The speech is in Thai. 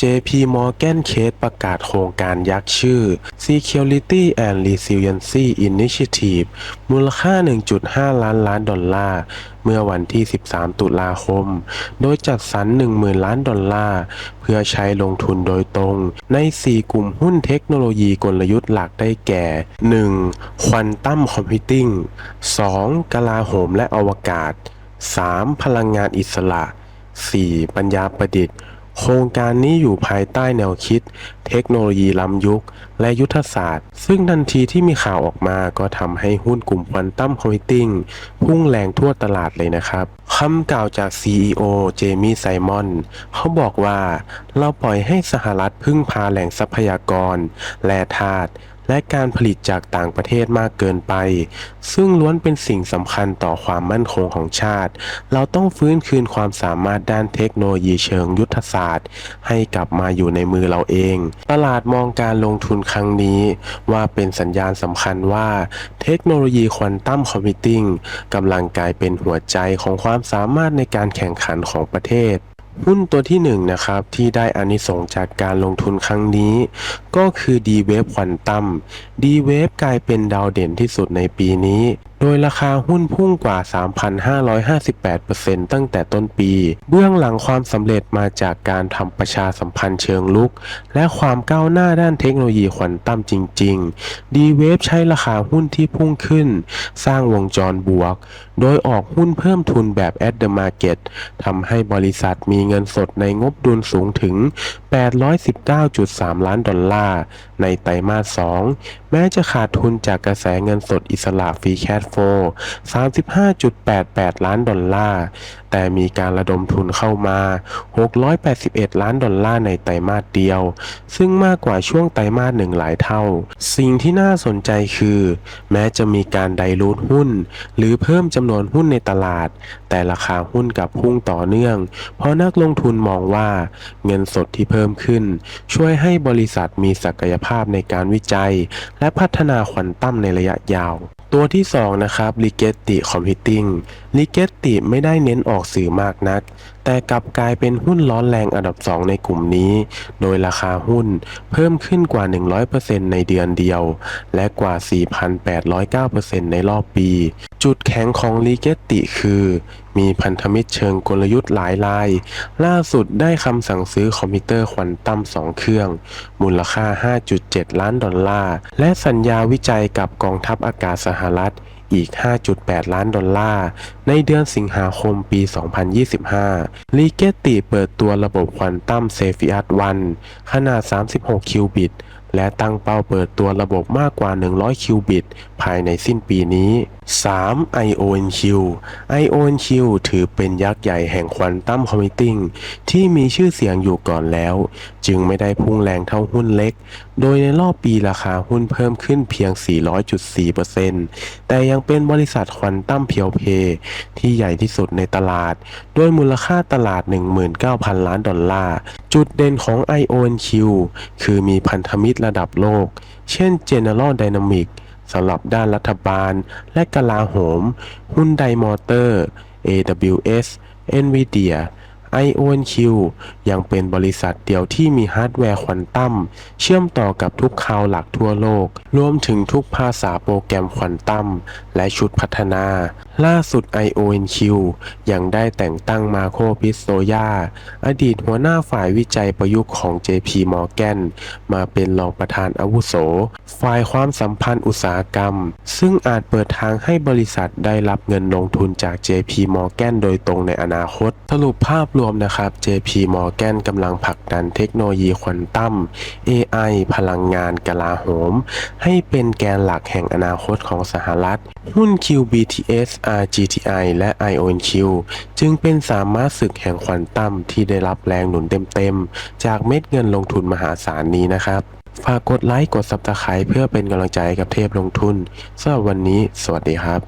JP Morgan Chase ประกาศโครงการยักษ์ชื่อ Security and Resiliency Initiative มูลค่า 1.5 ล้านล้านดอลลาร์ เมื่อวันที่ 13 ตุลาคม โดยจัดสรร 10,000 ล้านดอลลาร์ เพื่อใช้ลงทุนโดยตรง ใน 4 กลุ่มหุ้นเทคโนโลยีกลยุทธ์หลักได้แก่ 1. ควอนตัมคอมพิวติ้ง 2. กลาโหมและอวกาศ 3. พลังงานอิสระ 4. ปัญญาประดิษฐ์ โครงการนี้อยู่ภายใต้แนวคิด เทคโนโลยีล้ำยุค และยุทธศาสตร์ ซึ่งทันทีที่มีข่าวออกมาก็ทำให้หุ้นกลุ่มควอนตัมคอมพิวติ้งพุ่งแรงทั่วตลาดเลยนะครับคำกล่าวจาก CEO เจมี่ไซมอน เขาบอกว่า เราปล่อยให้สหรัฐพึ่งพาแหล่งทรัพยากร แร่ธาตุ และการผลิตจากต่างประเทศมากเกินไป ซึ่งล้วนเป็นสิ่งสำคัญต่อความมั่นคงของชาติ เราต้องฟื้นคืนความสามารถด้านเทคโนโลยีเชิงยุทธศาสตร์ ให้กลับมาอยู่ในมือเราเอง ตลาดมองการลงทุนครั้งนี้ ว่าเป็นสัญญาณสำคัญว่า เทคโนโลยีควอนตัมคอมพิวติ้งกำลังกลายเป็นหัวใจของความสามารถในการแข่งขันของประเทศ หุ้นตัวที่1นงนะครับที่ได้อานิสงจากการลงทุนครั้งนี้ ก็คือ D-Wave Quantum D-Wave กลายเป็นดาวเด่นที่สุดในปีนี้โดยราคาหุ้นพุ่งกว่า 3,558%ตั้งแต่ต้นปี เบื้องหลังความสำเร็จมาจากการทำประชาสัมพันธ์เชิงลุก และความก้าวหน้าด้านเทคโนโลยีควอนตัมจริง ๆ ดีเวฟใช้ราคาหุ้นที่พุ่งขึ้น สร้างวงจรบวก โดยออกหุ้นเพิ่มทุนแบบ at the market ทำให้บริษัทมีเงินสดในงบดุลสูงถึง 819.3 ล้านดอลลาร์ ในไตรมาส 2 แม้จะขาดทุนจากกระแสเงินสดอิสระฟรีแคส F4 35.88 ล้านดอลลาร์ แต่มีการระดมทุนเข้ามา 681 ล้านดอลลาร์ในไตรมาสเดียว ซึ่งมากกว่าช่วงไตรมาสหนึ่งหลายเท่า สิ่งที่น่าสนใจคือ แม้จะมีการไดรูดหุ้น หรือเพิ่มจำนวนหุ้นในตลาด แต่ราคาหุ้นกับพุ่งต่อเนื่อง เพราะนักลงทุนมองว่าเงินสดที่เพิ่มขึ้น ช่วยให้บริษัทมีศักยภาพในการวิจัย และพัฒนาควอนตัมในระยะยาว ตัวที่ 2 นะครับ l i g e t t i Computing l i g e t t i ไม่ได้เน้นออกสื่อมากนัก แต่กลับกลายเป็นหุ้นร้อนแรงอันดับ 2 ในกลุ่มนี้ โดยราคาหุ้นเพิ่มขึ้นกว่า 100%ในเดือนเดียว และกว่า 4,809%ในรอบปี จุดแข็งของ l i g e t t i คือ มีพันธมิตรเชิงกลยุทธ์หลายราย ล่าสุดได้คำสั่งซื้อคอมพิวเตอร์ควอนตัม2 เครื่อง มูลค่า 5.7 ล้านดอลลาร์ และสัญญาวิจัยกับกองทัพอากาศสหรัฐ อีก 5.8 ล้านดอลลาร์ ในเดือนสิงหาคมปี 2025 ลีเกตติเปิดตัวระบบควอนตัมเซฟิอัตวันขนาด 36 คิวบิต และตั้งเป้าเปิดตัวระบบมากกว่า 100 คิวบิต ภายในสิ้นปีนี้ 3. IONQ IONQ ถือเป็นยักษ์ใหญ่แห่งควอนตัมคอมพิวติ้งที่มีชื่อเสียงอยู่ก่อนแล้ว จึงไม่ได้พุ่งแรงเท่าหุ้นเล็ก โดยในรอบปีราคาหุ้นเพิ่มขึ้นเพียง 400.4%แต่ยังเป็นบริษัทควอนตัมเพียวเพ ที่ใหญ่ที่สุดในตลาด ด้วยมูลค่าตลาด 19,000 ล้านดอลลาร์ จุดเด่นของ IONQ คือมีพันธมิตรระดับโลก เช่น General Dynamics สำหรับด้านรัฐบาลและกลาโหม หุ้นไดมอเตอร์ AWS NVIDIA IONQ ยังเป็นบริษัทเดียวที่มีฮาร์ดแวร์ควอนตัมเชื่อมต่อกับทุกคลาวหลักทั่วโลก รวมถึงทุกภาษาโปรแกรมควอนตัมและชุดพัฒนา ล่าสุด IONQ ยังได้แต่งตั้งมาโคพิสโซยาอดีตหัวหน้าฝ่ายวิจัยประยุกต์ของ JP Morgan มาเป็นรองประธานอาวุโส ฝ่ายความสัมพันธ์อุตสาหกรรม ซึ่งอาจเปิดทางให้บริษัทได้รับเงินลงทุนจาก JP Morgan โดยตรงในอนาคต สรุปภาพรวมนะครับ JP Morgan กำลังผลักดันเทคโนโลยีควอนตัม AI พลังงานกลาโหม ให้เป็นแกนหลักแห่งอนาคตของสหรัฐ หุ้น QBTS RGTI และ IONQ จึงเป็นสามารถศึกแห่งควอนตัมที่ได้รับแรงหนุนเต็มๆ จากเม็ดเงินลงทุนมหาศาลนี้นะครับฝากกดไลค์กด Subscribe เพื่อเป็นกำลังใจกับเทพลงทุนสำหรับวันนี้ สวัสดีครับ